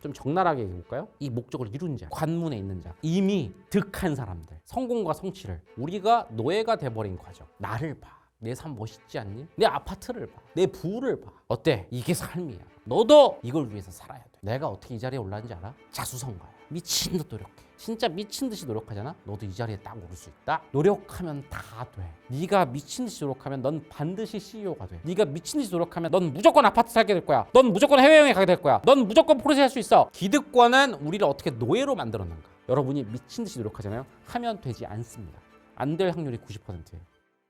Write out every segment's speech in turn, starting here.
좀 적나라하게 얘기해 볼까요? 이 목적을 이룬 자, 관문에 있는 자, 이미 득한 사람들, 성공과 성취를 우리가 노예가 돼버린 과정. 나를 봐. 내 삶 멋있지 않니? 내 아파트를 봐. 내 부를 봐. 어때? 이게 삶이야. 너도 이걸 위해서 살아야 돼. 내가 어떻게 이 자리에 올랐는지 알아? 자수성가야. 미친 듯 노력해. 진짜 미친 듯이 노력하잖아. 너도 이 자리에 딱 오를 수 있다. 노력하면 다 돼. 네가 미친 듯이 노력하면 넌 반드시 CEO가 돼. 네가 미친 듯이 노력하면 넌 무조건 아파트 살게 될 거야. 넌 무조건 해외여행 가게 될 거야. 넌 무조건 포르쉐 할 수 있어. 기득권은 우리를 어떻게 노예로 만들었는가? 여러분이 미친 듯이 노력하잖아요. 하면 되지 않습니다. 안 될 확률이 90%예요.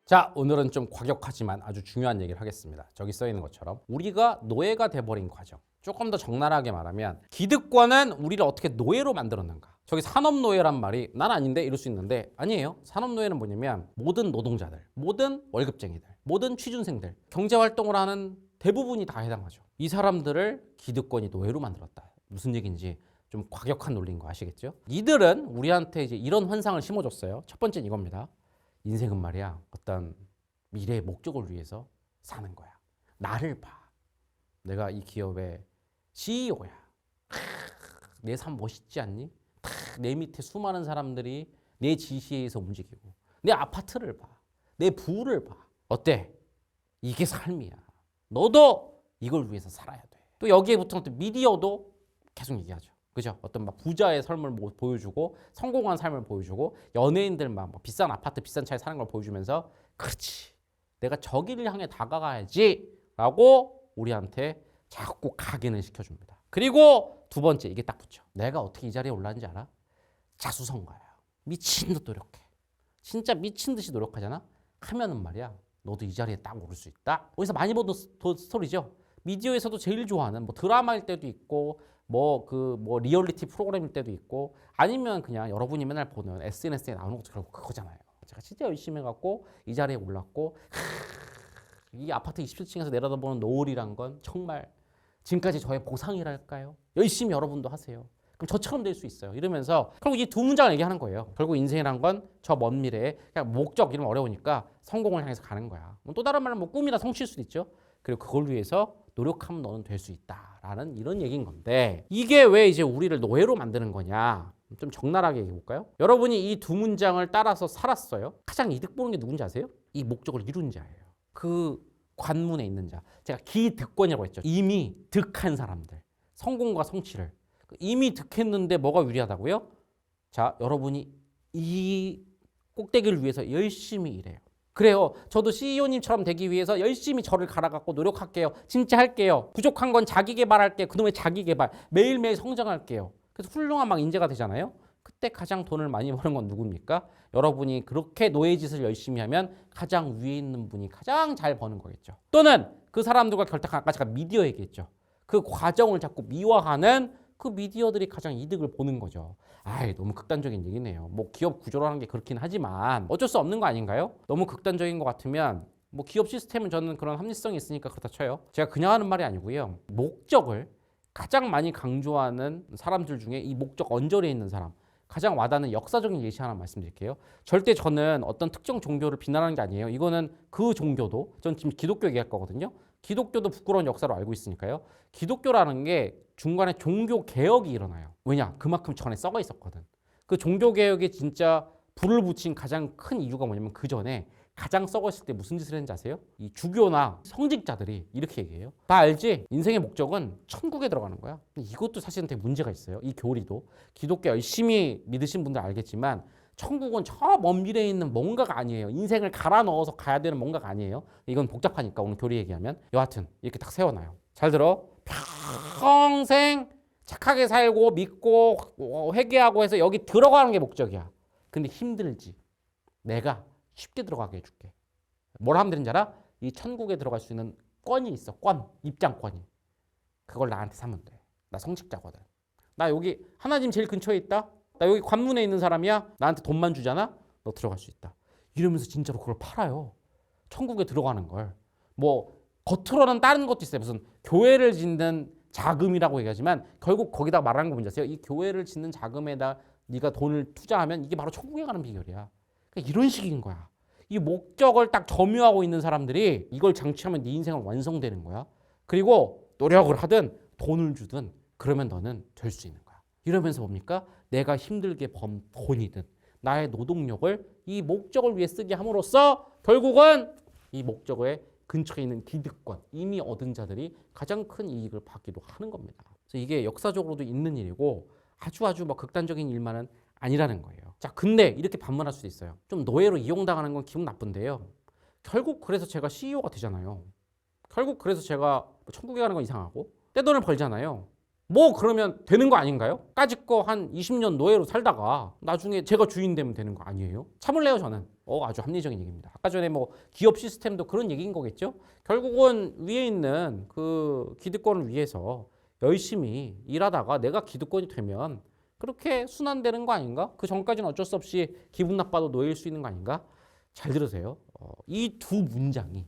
자, 오늘은 좀 과격하지만 아주 중요한 얘기를 하겠습니다. 저기 써 있는 것처럼 우리가 노예가 돼버린 과정. 조금 더 적나라하게 말하면 기득권은 우리를 어떻게 노예로 만들었는가? 저기 산업노예란 말이 난 아닌데 이럴 수 있는데 아니에요. 산업노예는 뭐냐면 모든 노동자들, 모든 월급쟁이들, 모든 취준생들, 경제활동을 하는 대부분이 다 해당하죠. 이 사람들을 기득권이 노예로 만들었다. 무슨 얘기인지 좀 과격한 논리인 거 아시겠죠? 이들은 우리한테 이제 이런 환상을 심어줬어요. 첫 번째는 이겁니다. 인생은 말이야 어떤 미래의 목적을 위해서 사는 거야. 나를 봐. 내가 이 기업의 CEO야. 내 삶 멋있지 않니? 탁, 내 밑에 수많은 사람들이 내 지시에 의해서 움직이고 내 아파트를 봐. 내 부를 봐. 어때? 이게 삶이야. 너도 이걸 위해서 살아야 돼. 또 여기에 붙은 또 미디어도 계속 얘기하죠. 그죠? 어떤 막 부자의 삶을 뭐 보여주고 성공한 삶을 보여주고 연예인들 막뭐 비싼 아파트 비싼 차에 사는 걸 보여주면서 그렇지 내가 저 길을 향해 다가가야지라고 우리한테 자꾸 각인을 시켜줍니다. 그리고 두 번째 이게 딱 붙죠. 내가 어떻게 이 자리에 올랐는지 알아? 자수성가야. 미친 듯 노력해. 진짜 미친 듯이 노력하잖아. 하면은 말이야. 너도 이 자리에 딱 오를 수 있다. 어디서 많이 보던 스토리죠. 미디어에서도 제일 좋아하는 뭐 드라마일 때도 있고 뭐 그 뭐 리얼리티 프로그램일 때도 있고 아니면 그냥 여러분이 맨날 보는 SNS에 나오는 것도 결국 그거잖아요. 제가 진짜 열심히 해갖고 이 자리에 올랐고 이 아파트 27층에서 내려다보는 노을이란 건 정말 지금까지 저의 보상이랄까요? 열심히 여러분도 하세요. 그럼 저처럼 될 수 있어요. 이러면서 결국 이 두 문장을 얘기하는 거예요. 결국 인생이란 건 저 먼 미래에 그냥 목적 이름 어려우니까 성공을 향해서 가는 거야. 뭐또 다른 말로 뭐 꿈이나 성취일 수도 있죠. 그리고 그걸 위해서 노력하면 너는 될 수 있다라는 이런 얘기인 건데 이게 왜 이제 우리를 노예로 만드는 거냐? 좀 적나라하게 얘기해 볼까요? 여러분이 이 두 문장을 따라서 살았어요. 가장 이득 보는 게 누군지 아세요? 이 목적을 이룬 자예요. 그 관문에 있는 자. 제가 기득권이라고 했죠. 이미 득한 사람들. 성공과 성취를. 이미 득했는데 뭐가 유리하다고요? 자, 여러분이 이 꼭대기를 위해서 열심히 일해요. 그래요. 저도 CEO님처럼 되기 위해서 열심히 저를 갈아갖고 노력할게요. 진짜 할게요. 부족한 건 자기 개발할게요. 그놈의 자기 개발. 매일매일 성장할게요. 그래서 훌륭한 막 인재가 되잖아요. 그때 가장 돈을 많이 버는 건 누굽니까? 여러분이 그렇게 노예 짓을 열심히 하면 가장 위에 있는 분이 가장 잘 버는 거겠죠. 또는 그 사람들과 결탁한 아까 제가 미디어 얘기했죠. 그 과정을 자꾸 미화하는 그 미디어들이 가장 이득을 보는 거죠. 아이 너무 극단적인 얘기네요. 뭐 기업 구조라는 게 그렇긴 하지만 어쩔 수 없는 거 아닌가요? 너무 극단적인 것 같으면 뭐 기업 시스템은 저는 그런 합리성이 있으니까 그렇다 쳐요. 제가 그냥 하는 말이 아니고요. 목적을 가장 많이 강조하는 사람들 중에 이 목적 언저리에 있는 사람 가장 와닿는 역사적인 예시 하나 말씀드릴게요. 절대 저는 어떤 특정 종교를 비난하는 게 아니에요. 이거는 그 종교도 전 지금 기독교 얘기할 거거든요. 기독교도 부끄러운 역사로 알고 있으니까요. 기독교라는 게 중간에 종교 개혁이 일어나요. 왜냐? 그만큼 전에 썩어 있었거든. 그 종교 개혁에 진짜 불을 붙인 가장 큰 이유가 뭐냐면 그 전에 가장 썩었을 때 무슨 짓을 했는지 아세요? 이 주교나 성직자들이 이렇게 얘기해요. 다 알지? 인생의 목적은 천국에 들어가는 거야. 이것도 사실은 되게 문제가 있어요. 이 교리도. 기독교 열심히 믿으신 분들 알겠지만 천국은 저 먼 미래에 있는 뭔가가 아니에요. 인생을 갈아 넣어서 가야 되는 뭔가가 아니에요. 이건 복잡하니까 오늘 교리 얘기하면 여하튼 이렇게 딱 세워놔요. 잘 들어. 평생 착하게 살고 믿고 어, 회개하고 해서 여기 들어가는 게 목적이야. 근데 힘들지. 내가 쉽게 들어가게 해줄게. 뭘 하면 되는지 알아? 이 천국에 들어갈 수 있는 권이 있어. 권. 입장권이. 그걸 나한테 사면 돼. 나 성직자거든. 나 여기 하나님 제일 근처에 있다. 나 여기 관문에 있는 사람이야. 나한테 돈만 주잖아. 너 들어갈 수 있다. 이러면서 진짜로 그걸 팔아요. 천국에 들어가는 걸. 뭐 겉으로는 다른 것도 있어요. 무슨 교회를 짓는 자금이라고 얘기하지만 결국 거기다 말하는 거 뭔지 아세요? 이 교회를 짓는 자금에다 네가 돈을 투자하면 이게 바로 천국에 가는 비결이야. 그러니까 이런 식인 거야. 이 목적을 딱 점유하고 있는 사람들이 이걸 장치하면 네 인생은 완성되는 거야. 그리고 노력을 하든 돈을 주든 그러면 너는 될 수 있는 거야. 이러면서 뭡니까? 내가 힘들게 번 돈이든 나의 노동력을 이 목적을 위해 쓰게 함으로써 결국은 이 목적의 근처에 있는 기득권 이미 얻은 자들이 가장 큰 이익을 받기도 하는 겁니다. 그래서 이게 역사적으로도 있는 일이고 아주 아주 뭐 극단적인 일만은 아니라는 거예요. 자, 근데 이렇게 반문할 수도 있어요. 좀 노예로 이용당하는 건 기분 나쁜데요. 결국 그래서 제가 CEO가 되잖아요. 결국 그래서 제가 뭐 천국에 가는 건 이상하고 떼돈을 벌잖아요. 뭐 그러면 되는 거 아닌가요? 까짓 거 한 20년 노예로 살다가 나중에 제가 주인 되면 되는 거 아니에요? 참을래요 저는. 어 아주 합리적인 얘기입니다. 아까 전에 뭐 기업 시스템도 그런 얘기인 거겠죠? 결국은 위에 있는 그 기득권을 위해서 열심히 일하다가 내가 기득권이 되면 그렇게 순환되는 거 아닌가? 그 전까지는 어쩔 수 없이 기분 나빠도 노예일 수 있는 거 아닌가? 잘 들으세요. 어, 이 두 문장이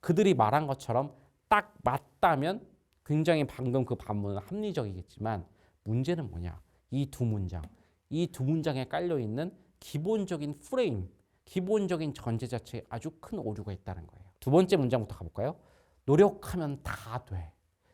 그들이 말한 것처럼 딱 맞다면 굉장히 방금 그 반문은 합리적이겠지만 문제는 뭐냐? 이 두 문장, 이 두 문장에 깔려 있는 기본적인 프레임, 기본적인 전제 자체에 아주 큰 오류가 있다는 거예요. 두 번째 문장부터 가볼까요? 노력하면 다 돼.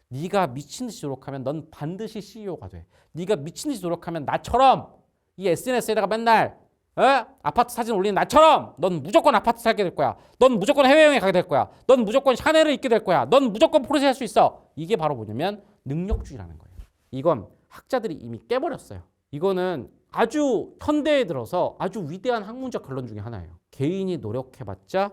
네가 미친 듯이 노력하면 넌 반드시 CEO가 돼. 네가 미친 듯이 노력하면 나처럼 이 SNS에다가 맨날 어? 아파트 사진 올리는 나처럼 넌 무조건 아파트 살게 될 거야. 넌 무조건 해외여행 가게 될 거야. 넌 무조건 샤넬을 입게 될 거야. 넌 무조건 포르쉐 할 수 있어. 이게 바로 뭐냐면 능력주의라는 거예요. 이건 학자들이 이미 깨버렸어요. 이거는 아주 현대에 들어서 아주 위대한 학문적 결론 중에 하나예요. 개인이 노력해봤자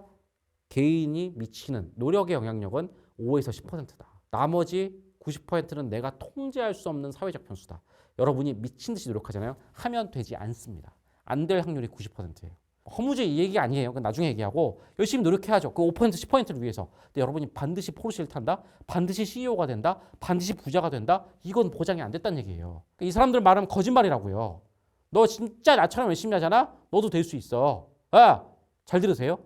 개인이 미치는 노력의 영향력은 5에서 10%다. 나머지 90%는 내가 통제할 수 없는 사회적 변수다. 여러분이 미친 듯이 노력하잖아요. 하면 되지 않습니다. 안 될 확률이 90%예요. 허무제 이 얘기 아니에요. 그건 나중에 얘기하고 열심히 노력해야죠. 그 5% 10%를 위해서. 근데 여러분이 반드시 포르쉐를 탄다. 반드시 CEO가 된다. 반드시 부자가 된다. 이건 보장이 안 됐다는 얘기예요. 그러니까 이 사람들 말은 거짓말이라고요. 너 진짜 나처럼 열심히 하잖아. 너도 될 수 있어. 아, 잘 들으세요.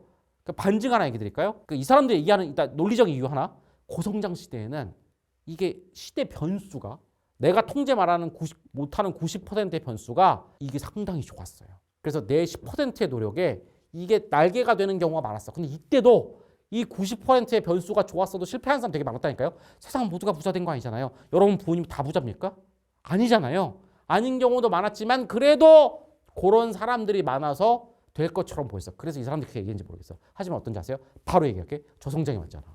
그러니까 반증 하나 얘기 드릴까요? 그 이 사람들이 얘기하는 일단 논리적 이유 하나. 고성장 시대에는 이게 시대 변수가 내가 통제 말하는 90, 못하는 90%의 변수가 이게 상당히 좋았어요. 그래서 내 10%의 노력에 이게 날개가 되는 경우가 많았어. 근데 이때도 이 90%의 변수가 좋았어도 실패한 사람 되게 많았다니까요. 세상 모두가 부자 된 거 아니잖아요. 여러분 부모님 다 부자입니까? 아니잖아요. 아닌 경우도 많았지만 그래도 그런 사람들이 많아서 될 것처럼 보였어. 그래서 이 사람들이 그렇게 얘기했는지 모르겠어. 하지만 어떤지 아세요? 바로 얘기할게. 저성장이 맞잖아.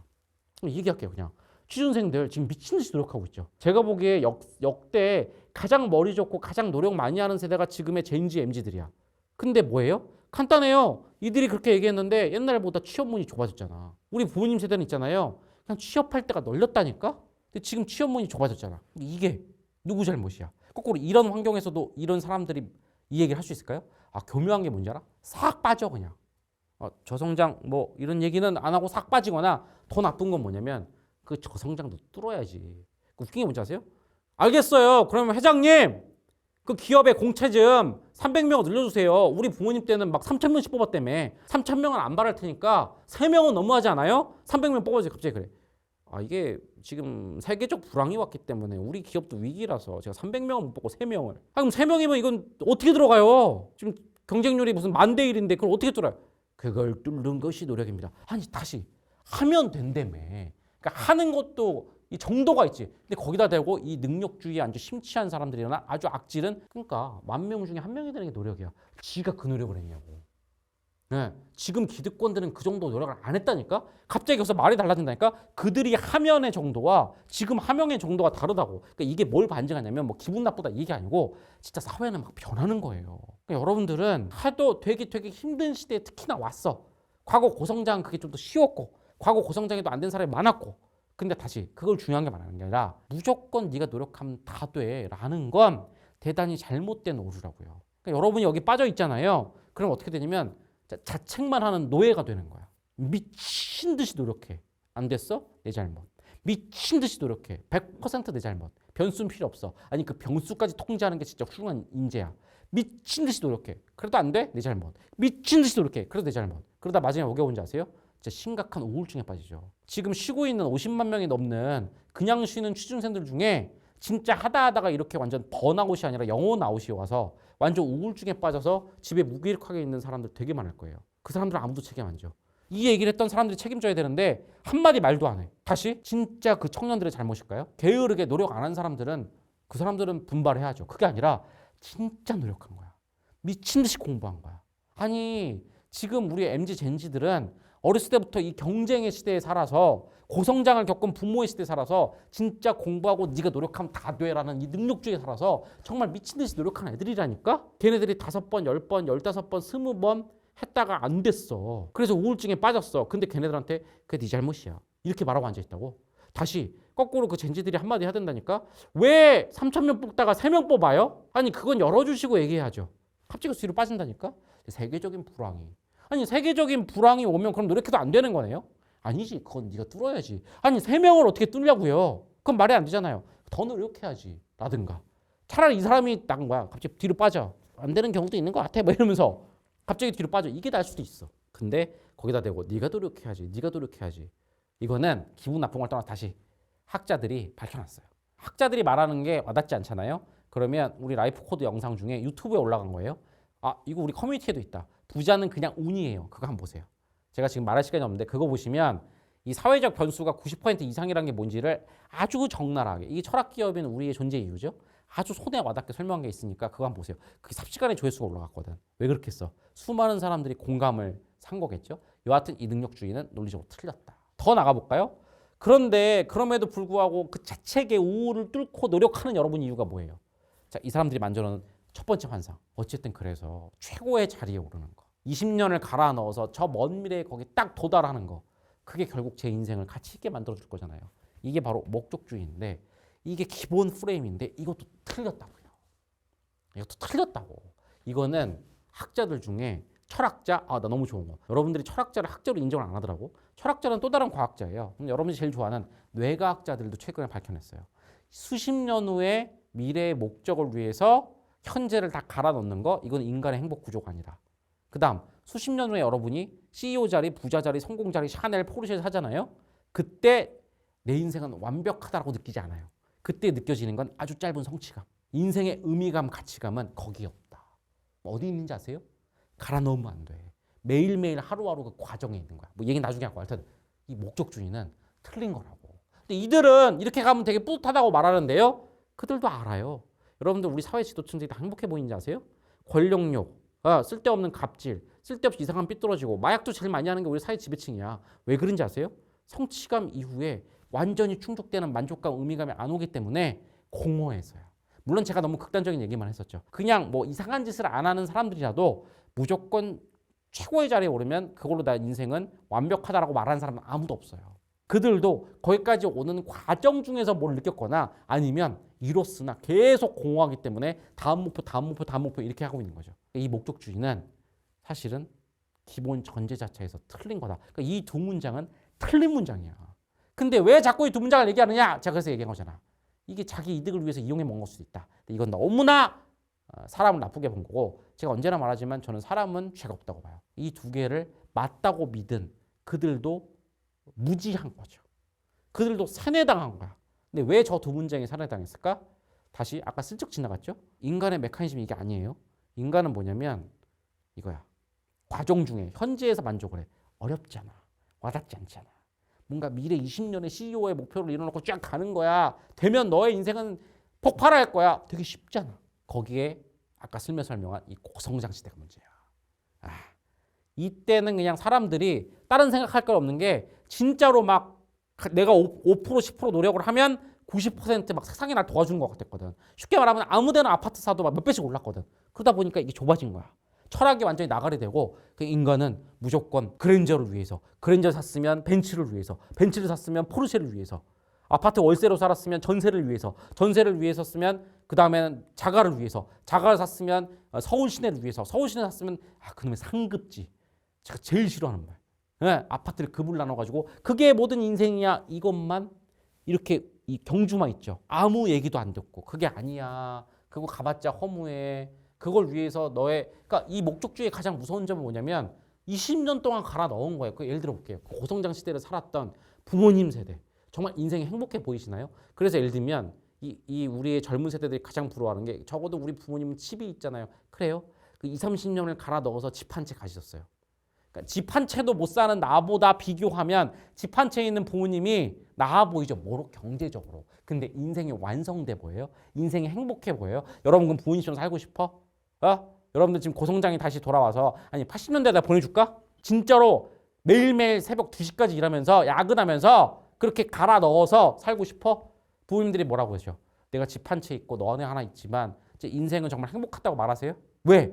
얘기할게요 그냥. 취준생들 지금 미친 듯이 노력하고 있죠. 제가 보기에 역, 역대 가장 머리 좋고 가장 노력 많이 하는 세대가 지금의 젠지 MZ들이야. 근데 뭐예요? 간단해요. 이들이 그렇게 얘기했는데 옛날보다 취업문이 좁아졌잖아. 우리 부모님 세대는 있잖아요. 그냥 취업할 때가 널렸다니까? 근데 지금 취업문이 좁아졌잖아. 이게 누구 잘못이야? 거꾸로 이런 환경에서도 이런 사람들이 이 얘기를 할 수 있을까요? 아, 교묘한 게 뭔지 알아? 싹 빠져 그냥. 어, 저성장 뭐 이런 얘기는 안 하고 싹 빠지거나 더 나쁜 건 뭐냐면 그 저성장도 뚫어야지. 그 웃긴 게 뭔지 아세요? 알겠어요. 그러면 회장님 그 기업의 공채 좀 300명 늘려주세요. 우리 부모님 때는 막 3,000명씩 뽑았다며. 3,000명은 안 바랄 테니까 3명은 너무하지 않아요? 300명 뽑아주세요. 갑자기 그래. 아 이게 지금 세계적 불황이 왔기 때문에 우리 기업도 위기라서 제가 300명을 못 뽑고 3명을. 아 그럼 3명이면 이건 어떻게 들어가요? 지금 경쟁률이 무슨 만 대 1인데 그걸 어떻게 뚫어요? 그걸 뚫는 것이 노력입니다. 아니 다시 하면 된다며. 그러니까 하는 것도 이 정도가 있지. 근데 거기다 대고 이 능력주의에 아주 심취한 사람들이나 아주 악질은 그러니까 만 명 중에 한 명이 되는 게 노력이야. 지가 그 노력을 했냐고. 네, 지금 기득권들은 그 정도 노력을 안 했다니까? 갑자기 여기서 말이 달라진다니까? 그들이 하면의 정도와 지금 하명의 정도가 다르다고. 그러니까 이게 뭘 반증하냐면 뭐 기분 나쁘다 이게 아니고 진짜 사회는 막 변하는 거예요. 그러니까 여러분들은 하도 되게 되게 힘든 시대에 특히나 왔어. 과거 고성장 그게 좀 더 쉬웠고 과거 고성장에도 안 된 사람이 많았고 근데 다시 그걸 중요한 게 말하는 게 아니라 무조건 네가 노력하면 다 돼라는 건 대단히 잘못된 오류라고요. 그러니까 여러분이 여기 빠져 있잖아요. 그럼 어떻게 되냐면 자, 자책만 하는 노예가 되는 거야. 미친 듯이 노력해. 안 됐어? 내 잘못. 미친 듯이 노력해. 100%내 잘못. 변수는 필요 없어. 아니 그 변수까지 통제하는 게 진짜 훌륭한 인재야. 미친 듯이 노력해. 그래도 안 돼? 내 잘못. 미친 듯이 노력해. 그래도 내 잘못. 그러다 마지막에 뭐가 온지 아세요? 진짜 심각한 우울증에 빠지죠. 지금 쉬고 있는 50만 명이 넘는 그냥 쉬는 취준생들 중에 진짜 하다 하다가 이렇게 완전 번아웃이 아니라 영혼 아웃이 와서 완전 우울증에 빠져서 집에 무기력하게 있는 사람들 되게 많을 거예요. 그 사람들은 아무도 책임 안 져. 이 얘기를 했던 사람들이 책임져야 되는데 한마디 말도 안 해. 다시 진짜 그 청년들의 잘못일까요? 게으르게 노력 안 한 사람들은 그 사람들은 분발해야죠. 그게 아니라 진짜 노력한 거야. 미친 듯이 공부한 거야. 아니 지금 우리 MZ 젠지들은 어렸을 때부터 이 경쟁의 시대에 살아서 고성장을 겪은 부모의 시대에 살아서 진짜 공부하고 네가 노력하면 다 돼라는 이 능력주의에 살아서 정말 미친 듯이 노력한 애들이라니까. 걔네들이 다섯 번, 열 번, 열다섯 번, 스무 번 했다가 안 됐어. 그래서 우울증에 빠졌어. 근데 걔네들한테 그게 네 잘못이야. 이렇게 말하고 앉아 있다고. 다시 거꾸로 그 젠지들이 한마디 해야 된다니까. 왜 3천 명 뽑다가 3명 뽑아요? 아니 그건 열어주시고 얘기해야죠. 갑자기 뒤로 빠진다니까. 세계적인 불황이. 아니 세계적인 불황이 오면 그럼 노력해도 안 되는 거네요? 아니지. 그건 네가 뚫어야지. 아니 세 명을 어떻게 뚫냐고요? 그건 말이 안 되잖아요. 더 노력해야지. 라든가. 차라리 이 사람이 난 거야. 갑자기 뒤로 빠져. 안 되는 경우도 있는 것 같아. 뭐 이러면서 갑자기 뒤로 빠져. 이게 날 수도 있어. 근데 거기다 대고 네가 노력해야지. 네가 노력해야지. 이거는 기분 나쁜 걸 떠나 다시 학자들이 밝혀놨어요. 학자들이 말하는 게 와닿지 않잖아요. 그러면 우리 라이프 코드 영상 중에 유튜브에 올라간 거예요. 아 이거 우리 커뮤니티에도 있다. 부자는 그냥 운이에요. 그거 한번 보세요. 제가 지금 말할 시간이 없는데 그거 보시면 이 사회적 변수가 90% 이상이라는 게 뭔지를 아주 적나라하게 이게 철학 기업인 우리의 존재 이유죠. 아주 손에 와닿게 설명한 게 있으니까 그거 한번 보세요. 그게 삽시간에 조회수가 올라갔거든. 왜 그렇게 써? 수많은 사람들이 공감을 산 거겠죠. 여하튼 이 능력주의는 논리적으로 틀렸다. 더 나가볼까요? 그런데 그럼에도 불구하고 그 자책의 우울을 뚫고 노력하는 여러분 이유가 뭐예요? 자, 이 사람들이 만들어놓은 첫 번째 환상. 어쨌든 그래서 최고의 자리에 오르는 거. 20년을 갈아 넣어서 저 먼 미래에 거기 딱 도달하는 거. 그게 결국 제 인생을 가치 있게 만들어 줄 거잖아요. 이게 바로 목적주의인데 이게 기본 프레임인데 이것도 틀렸다고요. 이것도 틀렸다고. 이거는 학자들 중에 철학자, 아, 나 너무 좋은 거. 여러분들이 철학자를 학자로 인정을 안 하더라고. 철학자는 또 다른 과학자예요. 여러분이 제일 좋아하는 뇌과학자들도 최근에 밝혀냈어요. 수십 년 후에 미래의 목적을 위해서 현재를 다 갈아 넣는 거, 이건 인간의 행복 구조가 아니다. 그 다음, 수십 년 후에 여러분이 CEO 자리, 부자 자리, 성공 자리, 샤넬, 포르쉐 사잖아요. 그때 내 인생은 완벽하다고 느끼지 않아요. 그때 느껴지는 건 아주 짧은 성취감. 인생의 의미감, 가치감은 거기에 없다. 어디 있는지 아세요? 갈아 넣으면 안 돼. 매일매일 하루하루 그 과정에 있는 거야. 뭐 얘기 나중에 하고 하여튼 이 목적주의는 틀린 거라고. 근데 이들은 이렇게 가면 되게 뿌듯하다고 말하는데요. 그들도 알아요. 여러분들 우리 사회 지도층들이 다 행복해 보이는지 아세요? 권력욕, 아, 쓸데없는 갑질, 쓸데없이 이상한 삐뚤어지고 마약도 제일 많이 하는 게 우리 사회 지배층이야. 왜 그런지 아세요? 성취감 이후에 완전히 충족되는 만족감, 의미감이 안 오기 때문에 공허해서요. 물론 제가 너무 극단적인 얘기만 했었죠. 그냥 뭐 이상한 짓을 안 하는 사람들이라도 무조건 최고의 자리에 오르면 그걸로 나 인생은 완벽하다라고 말하는 사람은 아무도 없어요. 그들도 거기까지 오는 과정 중에서 뭘 느꼈거나 아니면 이로쓰나 계속 공허하기 때문에 다음 목표, 다음 목표, 다음 목표 이렇게 하고 있는 거죠. 이 목적주의는 사실은 기본 전제 자체에서 틀린 거다. 그러니까 이 두 문장은 틀린 문장이야. 근데 왜 자꾸 이 두 문장을 얘기하느냐? 제가 그래서 얘기한 거잖아. 이게 자기 이득을 위해서 이용해 먹을 수도 있다. 이건 너무나 어, 사람을 나쁘게 본 거고 제가 언제나 말하지만 저는 사람은 죄가 없다고 봐요. 이 두 개를 맞다고 믿은 그들도 무지한 거죠. 그들도 살해당한 거야. 근데 왜 저두 문장이 살해당했을까? 다시 아까 슬쩍 지나갔죠? 인간의 메커니즘이 이게 아니에요. 인간은 뭐냐면 이거야. 과정 중에 현재에서 만족을 해. 어렵잖아. 와닿지 않잖아. 뭔가 미래 20년의 CEO의 목표를 이뤄놓고 쫙 가는 거야. 되면 너의 인생은 폭발할 거야. 되게 쉽잖아. 거기에 아까 슬며 설명한 이 고성장 시대가 문제야. 아, 이때는 그냥 사람들이 다른 생각할 거 없는 게 진짜로 막 내가 5, 5% 10% 노력을 하면 90%막 세상이 날 도와주는 것 같았거든. 쉽게 말하면 아무 데나 아파트 사도 막 몇 배씩 올랐거든. 그러다 보니까 이게 좁아진 거야. 철학이 완전히 나가리 되고 그 인간은 무조건 그랜저를 위해서 그랜저 샀으면 벤츠를 위해서 벤츠를 샀으면 포르쉐를 위해서 아파트 월세로 살았으면 전세를 위해서 전세를 위해서 쓰면 그 다음에는 자가를 위해서 자가를 샀으면 어, 서울 시내를 위해서 서울 시내 샀으면 아 그놈의 상급지 제가 제일 싫어하는 말 예, 아파트를 급을 나눠가지고 그게 모든 인생이야 이것만 이렇게 이 경주만 있죠 아무 얘기도 안 듣고 그게 아니야 그거 가봤자 허무해 그걸 위해서 너의 그러니까 이 목적주의의 가장 무서운 점은 뭐냐면 20년 동안 갈아 넣은 거예요. 그 예를 들어 볼게요. 그 고성장 시대를 살았던 부모님 세대 정말 인생이 행복해 보이시나요? 그래서 예를 들면 이, 이 우리의 젊은 세대들이 가장 부러워하는 게 적어도 우리 부모님은 집이 있잖아요. 그래요? 그 2, 30년을 갈아 넣어서 집 한 채 가지셨어요. 그러니까 집 한 채도 못 사는 나보다 비교하면 집 한 채에 있는 부모님이 나아 보이죠. 뭐로 경제적으로. 근데 인생이 완성돼 보여요? 인생이 행복해 보여요? 여러분 그럼 부인처럼 살고 싶어? 어? 여러분들 지금 고성장이 다시 돌아와서 아니 80년대에다 보내줄까? 진짜로 매일매일 새벽 2시까지 일하면서 야근하면서 그렇게 갈아 넣어서 살고 싶어? 부모님들이 뭐라고 하셔? 내가 집 한 채 있고 너네 하나 있지만 제 인생은 정말 행복하다고 말하세요? 왜?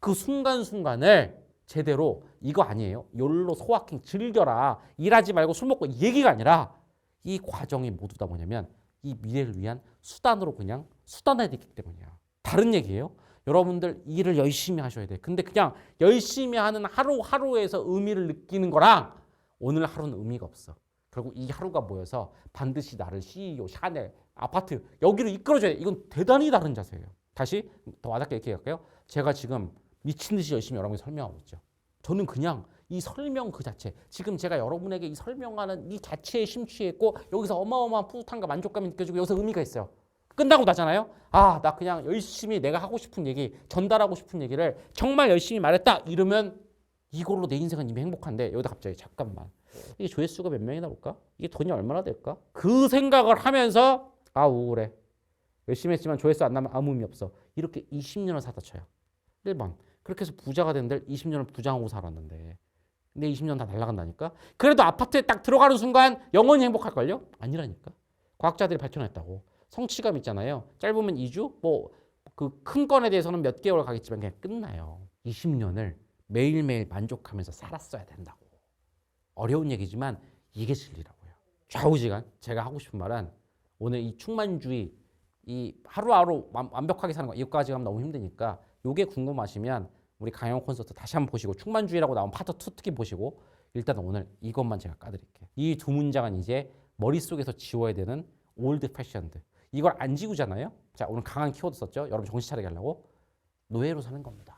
그 순간순간을 제대로 이거 아니에요. 열로 소확행 즐겨라. 일하지 말고 술 먹고 이 얘기가 아니라 이 과정이 모두 다 뭐냐면 이 미래를 위한 수단으로 그냥 수단화되어 있기 때문이야. 다른 얘기예요. 여러분들 일을 열심히 하셔야 돼. 근데 그냥 열심히 하는 하루하루에서 의미를 느끼는 거랑 오늘 하루는 의미가 없어. 결국 이 하루가 모여서 반드시 나를 CEO, 샤넬, 아파트 여기로 이끌어줘야 돼. 이건 대단히 다른 자세예요. 다시 더 와닿게 얘기할게요. 제가 지금 미친 듯이 열심히 여러분께 설명하고 있죠. 저는 그냥 이 설명 그 자체, 지금 제가 여러분에게 이 설명하는 이 자체에 심취했고 여기서 어마어마한 뿌듯함과 만족감이 느껴지고 여기서 의미가 있어요. 끝나고 나잖아요. 아, 나 그냥 열심히 내가 하고 싶은 얘기, 전달하고 싶은 얘기를 정말 열심히 말했다. 이러면 이걸로 내 인생은 이미 행복한데 여기다 갑자기 잠깐만. 이게 조회수가 몇 명이나 볼까? 이게 돈이 얼마나 될까? 그 생각을 하면서 아 우울해. 열심히 했지만 조회수 안 나면 아무 의미 없어. 이렇게 20년을 사다 쳐요. 1번. 그렇게 해서 부자가 된들 20년을 부장하고 살았는데 근데 20년 다 날아간다니까? 그래도 아파트에 딱 들어가는 순간 영원히 행복할걸요? 아니라니까. 과학자들이 밝혀냈다고. 성취감 있잖아요. 짧으면 2주? 뭐 그 큰 건에 대해서는 몇 개월 가겠지만 그냥 끝나요. 20년을 매일매일 만족하면서 살았어야 된다고. 어려운 얘기지만 이게 진리라고요. 좌우지간 제가 하고 싶은 말은 오늘 이 충만주의 이 하루하루 완- 완벽하게 사는 거 이거까지 하면 너무 힘드니까 요게 궁금하시면 우리 강영 콘서트 다시 한번 보시고 충만주의라고 나온 파트 2 특히 보시고 일단 오늘 이것만 제가 까드릴게요. 이 두 문장은 이제 머릿속에서 지워야 되는 올드 패션드. 이걸 안 지우잖아요. 자 오늘 강한 키워드 썼죠. 여러분 정신 차리게 하려고 노예로 사는 겁니다.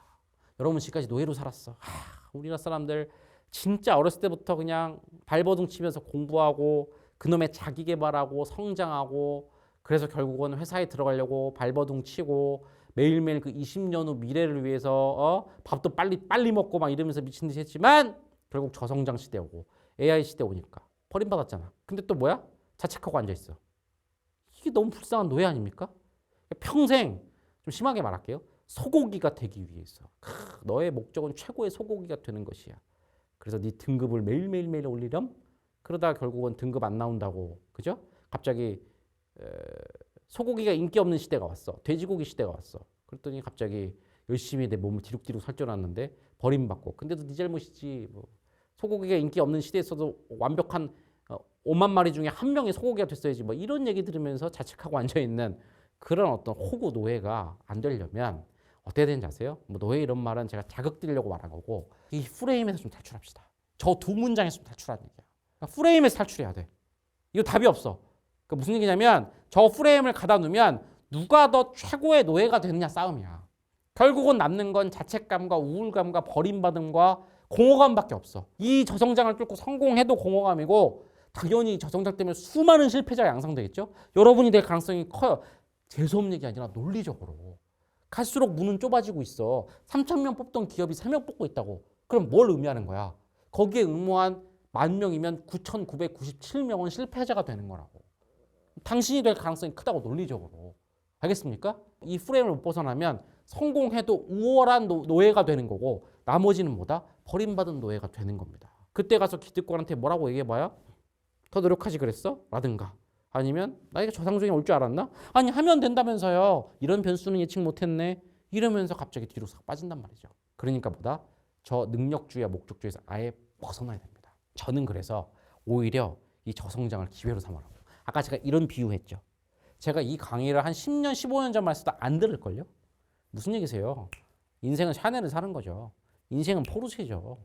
여러분 지금까지 노예로 살았어. 하, 우리나라 사람들 진짜 어렸을 때부터 그냥 발버둥 치면서 공부하고 그놈의 자기 개발하고 성장하고 그래서 결국은 회사에 들어가려고 발버둥 치고 매일매일 그 20년 후 미래를 위해서 어? 밥도 빨리 빨리 먹고 막 이러면서 미친 듯이 했지만 결국 저성장 시대 오고 AI 시대 오니까 버림받았잖아. 근데 또 뭐야? 자책하고 앉아 있어. 이게 너무 불쌍한 노예 아닙니까? 평생 좀 심하게 말할게요. 소고기가 되기 위해서 크, 너의 목적은 최고의 소고기가 되는 것이야. 그래서 네 등급을 매일매일 매일 올리렴. 그러다 결국은 등급 안 나온다고 그죠? 갑자기 에, 소고기가 인기 없는 시대가 왔어. 돼지고기 시대가 왔어. 그랬더니 갑자기 열심히 내 몸을 뒤룩뒤룩 살쪄놨는데 버림받고. 근데도 네 잘못이지. 뭐. 소고기가 인기 없는 시대에서도 완벽한 어, 5만 마리 중에 한 명의 소고기가 됐어야지. 뭐 이런 얘기 들으면서 자책하고 앉아 있는 그런 어떤 호구 노예가 안 되려면 어떻게 되는지 아세요? 뭐 노예 이런 말은 제가 자극드리려고 말한 거고 이 프레임에서 좀 탈출합시다. 저 두 문장에서 좀 탈출하는 얘기야. 그러니까 프레임에서 탈출해야 돼. 이거 답이 없어. 그 무슨 얘기냐면 저 프레임을 가다 놓으면 누가 더 최고의 노예가 되느냐 싸움이야. 결국은 남는 건 자책감과 우울감과 버림받음과 공허감밖에 없어. 이 저성장을 뚫고 성공해도 공허감이고 당연히 저성장 때문에 수많은 실패자가 양상되겠죠. 여러분이 될 가능성이 커요. 재수없는 얘기 아니라 논리적으로. 갈수록 문은 좁아지고 있어. 3천 명 뽑던 기업이 3명 뽑고 있다고. 그럼 뭘 의미하는 거야? 거기에 의무한 만 명이면 9,997명은 실패자가 되는 거라고. 당신이 될 가능성이 크다고 논리적으로. 알겠습니까? 이 프레임을 못 벗어나면 성공해도 우월한 노, 노예가 되는 거고 나머지는 뭐다? 버림받은 노예가 되는 겁니다. 그때 가서 기득권한테 뭐라고 얘기해봐야 더 노력하지 그랬어? 라든가 아니면 나에게 저상중에 올줄 알았나? 아니 하면 된다면서요. 이런 변수는 예측 못했네. 이러면서 갑자기 뒤로 싹 빠진단 말이죠. 그러니까 보다 저 능력주의와 목적주의에서 아예 벗어나야 됩니다. 저는 그래서 오히려 이 저성장을 기회로 삼으라고. 아까 제가 이런 비유했죠. 제가 이 강의를 한 10년, 15년 전만 했어도 안 들을걸요? 무슨 얘기세요? 인생은 샤넬을 사는 거죠. 인생은 포르쉐죠.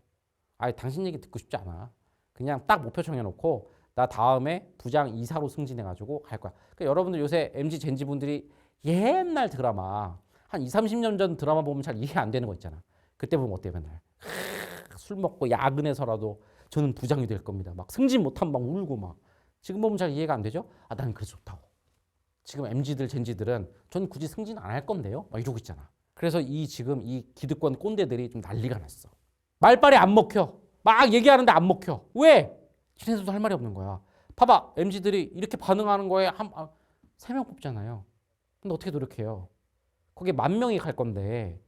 아예 당신 얘기 듣고 싶지 않아. 그냥 딱 목표 정해놓고 나 다음에 부장 이사로 승진해가지고 갈 거야. 그러니까 여러분들 요새 MZ 젠지 분들이 옛날 드라마 한 2, 30년 전 드라마 보면 잘 이해 안 되는 거 있잖아. 그때 보면 어때 맨날 크, 술 먹고 야근해서라도 저는 부장이 될 겁니다. 막 승진 못하면 막 울고 막 지금 보면 잘 이해가 안 되죠? 아 나는 그게 좋다고. 지금 MZ들 젠지들은 전 굳이 승진 안 할 건데요. 막 이러고 있잖아. 그래서 이 지금 이 기득권 꼰대들이 좀 난리가 났어. 말빨이 안 먹혀. 막 얘기하는데 안 먹혀. 왜? 지네들도 할 말이 없는 거야. 봐봐, MZ들이 이렇게 반응하는 거에 한, 아, 세명 뽑잖아요. 근데 어떻게 노력해요? 거기에 만 명이 갈 건데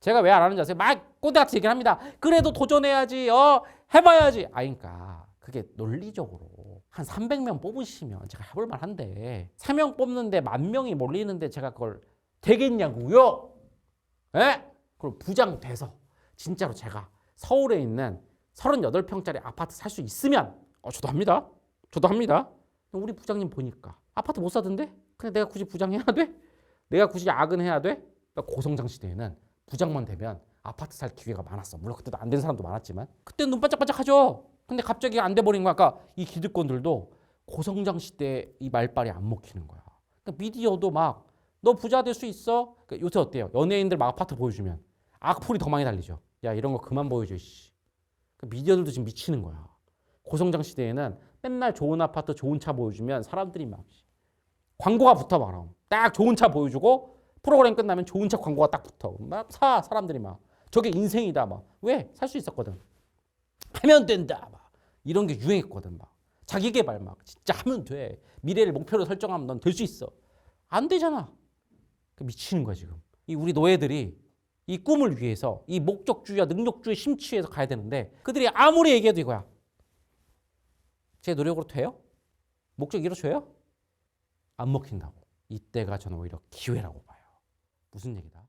제가 왜 안 하는지 아세요? 막 꼰대같이 얘기를 합니다. 그래도 도전해야지. 어 해봐야지. 아 그러니까 그게 논리적으로 한 300명 뽑으시면 제가 해볼 만한데 3명 뽑는데 만 명이 몰리는데 제가 그걸 되겠냐고요? 에? 그럼 부장 돼서 진짜로 제가 서울에 있는 38평짜리 아파트 살 수 있으면 어, 저도 합니다. 저도 합니다. 우리 부장님 보니까 아파트 못 사던데? 근데 내가 굳이 부장해야 돼? 내가 굳이 야근해야 돼? 그러니까 고성장 시대에는 부장만 되면 아파트 살 기회가 많았어. 물론 그때도 안 된 사람도 많았지만 그때 눈 반짝반짝하죠. 근데 갑자기 안 돼 버린 거야. 그러니까 이 기득권들도 고성장 시대에 이 말빨이 안 먹히는 거야. 그러니까 미디어도 막 너 부자 될 수 있어? 그러니까 요새 어때요? 연예인들 막 아파트 보여주면 악플이 더 많이 달리죠. 야 이런 거 그만 보여줘. 씨. 그러니까 미디어들도 지금 미치는 거야. 고성장 시대에는 맨날 좋은 아파트, 좋은 차 보여주면 사람들이 막 광고가 붙어 막. 딱 좋은 차 보여주고 프로그램 끝나면 좋은 차 광고가 딱 붙어. 막 사 사람들이 막 저게 인생이다 막. 왜? 살 수 있었거든. 하면 된다 막. 이런 게 유행했거든 막. 자기 개발 막 진짜 하면 돼. 미래를 목표로 설정하면 넌 될 수 있어. 안 되잖아. 그 미치는 거야 지금. 이 우리 노예들이 이 꿈을 위해서 이 목적주의와 능력주의 심취해서 가야 되는데 그들이 아무리 얘기해도 이거야. 제 노력으로 돼요? 목적 이루어져요? 안 먹힌다고. 이때가 저는 오히려 기회라고 봐요. 무슨 얘기다?